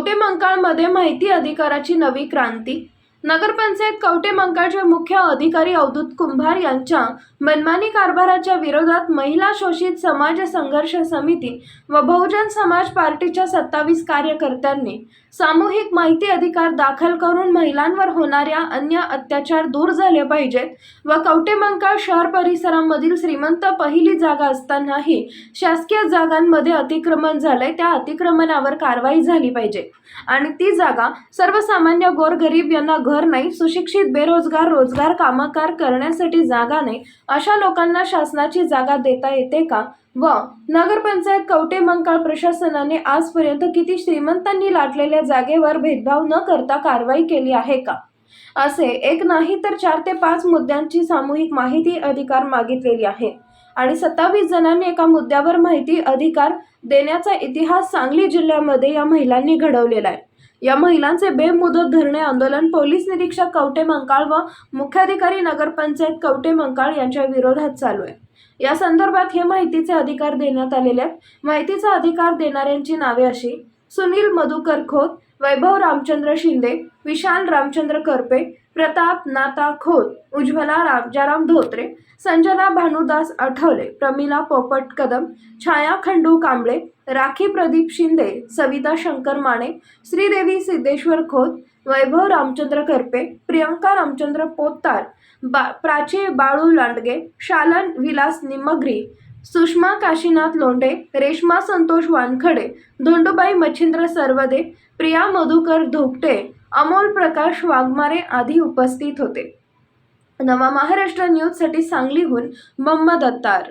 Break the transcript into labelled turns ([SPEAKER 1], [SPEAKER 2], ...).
[SPEAKER 1] कवटेमंकाळमध्ये माहिती अधिकाराची नवी क्रांती. नगरपंचायत कवटेमंकाळचे मुख्य अधिकारी अवधूत कुंभार यांच्या मनमानी कारभाराच्या विरोधात महिला शोषित समाज संघर्ष समिती व बहुजन समाज पार्टीच्या सत्तावीस कार्यकर्त्यांनी सामूहिक माहिती अधिकार दाखल करून महिलांवर होणाऱ्या अन्य अत्याचार दूर झाले पाहिजेत व कवटेमंकाळ शहर परिसरामधील श्रीमंत पहिली जागा असतानाही शासकीय जागांमध्ये अतिक्रमण झालंय. त्या अतिक्रमणावर कारवाई झाली पाहिजे. आणि ती जागा सर्वसामान्य गोरगरीब यांना घर नाही सुशिक्षित बेरोजगार रोजगार कामगार करण्यासाठी जागा नाही. अशा लोकांना शासनाची जागा देता येते का? व नगरपंचायत कवटे मंकाळ प्रशासनाने आजपर्यंत किती श्रीमंतांनी लाटलेल्या जागेवर भेदभाव न करता कारवाई केली आहे का? असे एक नाही तर चार ते पाच मुद्द्यांची सामूहिक माहिती अधिकार मागितलेली आहे. आणि सत्तावीस जणांनी एका मुद्द्यावर माहिती अधिकार देण्याचा इतिहास सांगली जिल्ह्यामध्ये या महिलांनी घडवलेला आहे. या महिलांचे बेमुदत धरणे आंदोलन पोलीस निरीक्षक कवटे मंकाळ व मुख्याधिकारी नगरपंचायत कवटे मंकाळ यांच्या विरोधात चालू आहे. या संदर्भात हे माहितीचे अधिकार देण्यात आलेले आहेत. माहितीचा अधिकार देणाऱ्यांची नावे अशी सुनील मधुकर खोत वैभव रामचंद्र शिंदे विशाल रामचंद्र करपे प्रताप नाता खोत उज्ज्वला राजाराम धोत्रे संजना भानुदास आठवले प्रमिला पोपट कदम छाया खंडू कांबळे राखी प्रदीप शिंदे सविता शंकर माने श्रीदेवी सिद्धेश्वर खोत वैभव रामचंद्र करपे प्रियंका रामचंद्र पोत्तार बा प्राची बाळू लांडगे शालन विलास निमग्री सुषमा काशीनाथ लोंढे रेश्मा संतोष वानखडे धोंडूबाई मच्छिंद्र सरवदे प्रिया मधुकर धोपटे अमोल प्रकाश वाघमारे आदी उपस्थित होते. नवा महाराष्ट्र न्यूजसाठी सांगलीहून मोहम्मद अत्तार